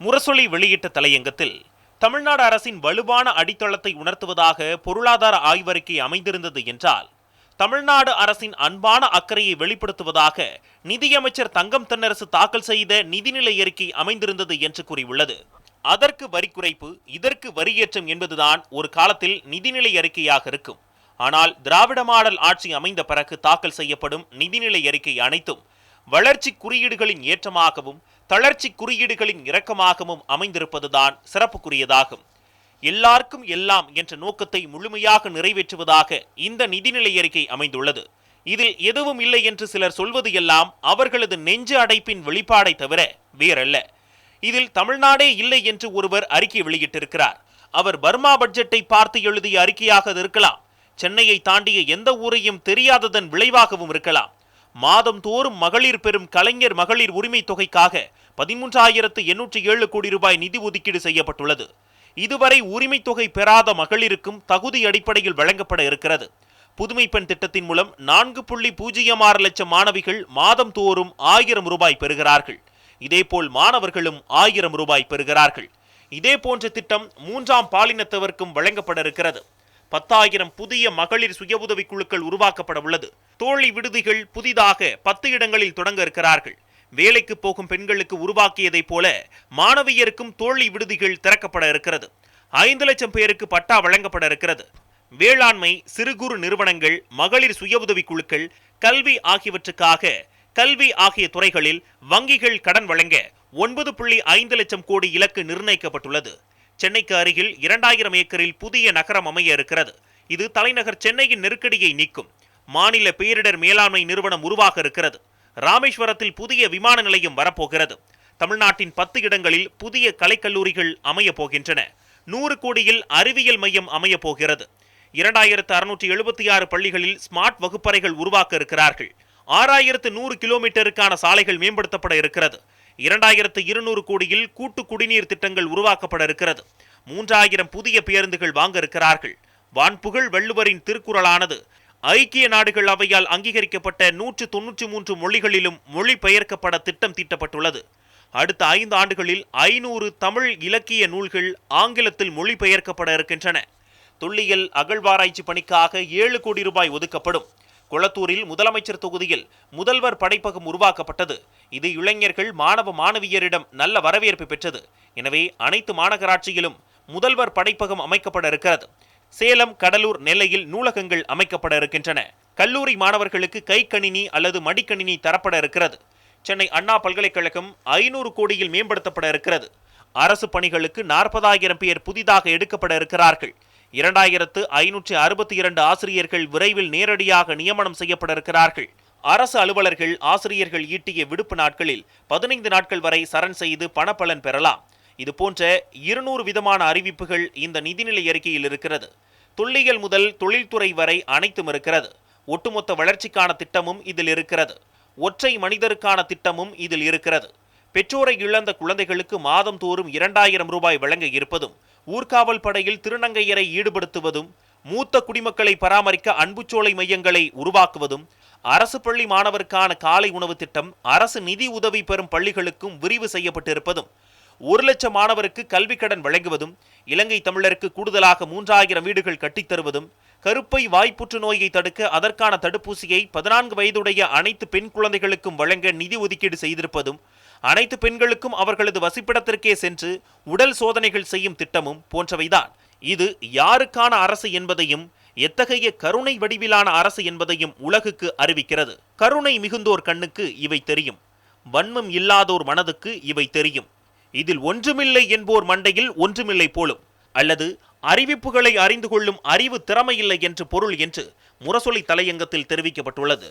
முரசொலி வெளியிட்ட தலையங்கத்தில் தமிழ்நாடு அரசின் வலுவான அடித்தளத்தை உணர்த்துவதாக பொருளாதார ஆய்வறிக்கை அமைந்திருந்தது என்றால் தமிழ்நாடு அரசின் அன்பான அக்கறையை வெளிப்படுத்துவதாக நிதியமைச்சர் தங்கம் தென்னரசு தாக்கல் செய்த நிதிநிலை அறிக்கை அமைந்திருந்தது என்று கூறியுள்ளது. அதற்கு வரி குறைப்பு இதற்கு வரியேற்றம் என்பதுதான் ஒரு காலத்தில் நிதிநிலை அறிக்கையாக இருக்கும். ஆனால் திராவிட மாடல் ஆட்சி அமைந்த பிறகு தாக்கல் செய்யப்படும் நிதிநிலை அறிக்கை அனைத்தும் வளர்ச்சி குறியீடுகளின் ஏற்றமாகவும் தளர்ச்சி குறியீடுகளின் இரக்கமாகவும் அமைந்திருப்பதுதான் சிறப்புக்குரியதாகும். எல்லாருக்கும் எல்லாம் என்ற நோக்கத்தை முழுமையாக நிறைவேற்றுவதாக இந்த நிதிநிலை அறிக்கை அமைந்துள்ளது. இதில் எதுவும் இல்லை என்று சிலர் சொல்வது எல்லாம் அவர்களது நெஞ்சு அடைப்பின் வெளிப்பாடை தவிர வேறல்ல. இதில் தமிழ்நாடே இல்லை என்று ஒருவர் அறிக்கை வெளியிட்டிருக்கிறார். அவர் பர்மா பட்ஜெட்டை பார்த்து எழுதிய அறிக்கையாக இருக்கலாம். சென்னையை தாண்டிய எந்த ஊரையும் தெரியாததன் விளைவாகவும் இருக்கலாம். மாதம் தோறும் மகளிர் பெறும் கலைஞர் மகளிர் உரிமை தொகைக்காக பதிமூன்றாயிரத்து எண்ணூற்றி ஏழு கோடி ரூபாய் நிதி ஒதுக்கீடு செய்யப்பட்டுள்ளது. இதுவரை உரிமை தொகை பெறாத மகளிருக்கும் தகுதி அடிப்படையில் வழங்கப்பட இருக்கிறது. புதுமை பெண் திட்டத்தின் மூலம் நான்கு புள்ளி பூஜ்ஜியம் ஆறு லட்சம் மாணவிகள் மாதம் தோறும் ஆயிரம் ரூபாய் பெறுகிறார்கள். இதேபோல் மாணவர்களும் ஆயிரம் ரூபாய் பெறுகிறார்கள். இதே போன்ற திட்டம் மூன்றாம் பாலினத்தவருக்கும் வழங்கப்பட இருக்கிறது. பத்தாயிரம் புதிய மகளிர் சுய உதவி குழுக்கள் உருவாக்கப்பட உள்ளது. தோழி விடுதிகள் புதிதாக பத்து இடங்களில் தொடங்க இருக்கிறார்கள். வேலைக்கு போகும் பெண்களுக்கு உருவாக்கியதைப் போல மாணவியருக்கும் தோழி விடுதிகள் திறக்கப்பட இருக்கிறது. ஐந்து லட்சம் பேருக்கு பட்டா வழங்கப்பட இருக்கிறது. வேளாண்மை சிறு குறு நிறுவனங்கள் மகளிர் சுய உதவி குழுக்கள் கல்வி ஆகியவற்றுக்காக கல்வி ஆகிய துறைகளில் வங்கிகள் கடன் வழங்க ஒன்பது புள்ளி ஐந்து லட்சம் கோடி இலக்கு நிர்ணயிக்கப்பட்டுள்ளது. சென்னைக்கு அருகில் இரண்டாயிரம் ஏக்கரில் புதிய நகரம் அமைய இருக்கிறது. இது தலைநகர் சென்னையின் நெருக்கடியை நீக்கும். மாநில பேரிடர் மேலாண்மை நிறுவனம் உருவாக இருக்கிறது. ராமேஸ்வரத்தில் புதிய விமான நிலையம் வரப்போகிறது. தமிழ்நாட்டின் பத்து இடங்களில் புதிய கலைக்கல்லூரிகள் அமைய போகின்றன. நூறு கோடியில் அறிவியல் மையம் அமையப் போகிறது. இரண்டாயிரத்து அறுநூற்றி எழுபத்தி ஆறு பள்ளிகளில் ஸ்மார்ட் வகுப்பறைகள் உருவாக்க இருக்கிறார்கள். ஆறாயிரத்து நூறு கிலோமீட்டருக்கான சாலைகள் மேம்படுத்தப்பட இருக்கிறது. இரண்டாயிரத்து இருநூறு கோடியில் கூட்டு குடிநீர் திட்டங்கள் உருவாக்கப்பட இருக்கிறது. மூன்றாயிரம் புதிய பேருந்துகள் வாங்க இருக்கிறார்கள். வான்புகழ் வள்ளுவரின் திருக்குறளானது ஐக்கிய நாடுகள் அவையால் அங்கீகரிக்கப்பட்ட நூற்று தொன்னூற்றி மூன்று மொழிகளிலும் மொழிபெயர்க்கப்பட திட்டம் தீட்டப்பட்டுள்ளது. அடுத்த ஐந்து ஆண்டுகளில் ஐநூறு தமிழ் இலக்கிய நூல்கள் ஆங்கிலத்தில் மொழிபெயர்க்கப்பட இருக்கின்றன. தொல்லியல் அகழ்வாராய்ச்சி பணிக்காக ஏழு கோடி ரூபாய் ஒதுக்கப்படும். கொளத்தூரில் முதலமைச்சர் தொகுதியில் முதல்வர் படைப்பகம் உருவாக்கப்பட்டது. இது இளைஞர்கள் மாணவ மாணவியரிடம் நல்ல வரவேற்பு பெற்றது. எனவே அனைத்து மாநகராட்சியிலும் முதல்வர் படைப்பகம் அமைக்கப்பட இருக்கிறது. சேலம் கடலூர் நெல்லையில் நூலகங்கள் அமைக்கப்பட இருக்கின்றன. கல்லூரி மாணவர்களுக்கு கைக்கணினி அல்லது மடிக்கணினி தரப்பட இருக்கிறது. சென்னை அண்ணா பல்கலைக்கழகம் ஐநூறு கோடியில் மேம்படுத்தப்பட இருக்கிறது. அரசு பணிகளுக்கு நாற்பதாயிரம் பேர் புதிதாக எடுக்கப்பட இருக்கிறார்கள். இரண்டாயிரத்து ஐநூற்றி அறுபத்தி இரண்டு ஆசிரியர்கள் விரைவில் நேரடியாக நியமனம் செய்யப்பட இருக்கிறார்கள் அரசு அலுவலர்கள் ஆசிரியர்கள் ஈட்டிய விடுப்பு நாட்களில் பதினைந்து நாட்கள் வரை சரண் செய்து பணப்பலன் பெறலாம். இது போன்ற இருநூறு விதமான அறிவிப்புகள் இந்த நிதிநிலை அறிக்கையில் இருக்கிறது. தொல்லியல் முதல் தொழில்துறை வரை அனைத்தும் இருக்கிறது. ஒட்டுமொத்த வளர்ச்சிக்கான திட்டமும் இதில் இருக்கிறது. ஒற்றை மனிதருக்கான திட்டமும் இதில் இருக்கிறது. பெற்றோரை இழந்த குழந்தைகளுக்கு மாதம் தோறும் இரண்டாயிரம் ரூபாய் வழங்க இருப்பதும் ஊர்காவல் படையில் திருநங்கையரை ஈடுபடுத்துவதும் மூத்த குடிமக்களை பராமரிக்க அன்புச்சோலை மையங்களை உருவாக்குவதும் அரசு பள்ளி மாணவருக்கான காலை உணவு திட்டம் அரசு நிதி உதவி பெறும் பள்ளிகளுக்கும் விரிவு செய்யப்பட்டிருப்பதும் ஒரு லட்சம் மாணவருக்கு கல்வி கடன் வழங்குவதும் இலங்கை தமிழருக்கு கூடுதலாக மூன்றாயிரம் வீடுகள் கட்டித்தருவதும் கருப்பை வாய்ப்புற்று நோயை தடுக்க அதற்கான தடுப்பூசியை பதினான்கு வயதுடைய அனைத்து பெண் குழந்தைகளுக்கும் வழங்க நிதி ஒதுக்கீடு செய்திருப்பதும் அனைத்து பெண்களுக்கும் அவர்களது வசிப்பிடத்திற்கே சென்று உடல் சோதனைகள் செய்யும் திட்டமும் போன்றவைதான். இது யாருக்கான அரசு என்பதையும் எத்தகைய கருணை வடிவிலான அரசு என்பதையும் உலகுக்கு அறிவிக்கிறது. கருணை மிகுந்தோர் கண்ணுக்கு இவை தெரியும். வன்மம் இல்லாதோர் மனதுக்கு இவை தெரியும். இதில் ஒன்றுமில்லை என்போர் மண்டையில் ஒன்றுமில்லை போலும். அல்லது அறிவிப்புகளை அறிந்து கொள்ளும் அறிவு திறமையில்லை என்று பொருள் என்று முரசொலி தலையங்கத்தில் தெரிவிக்கப்பட்டுள்ளது.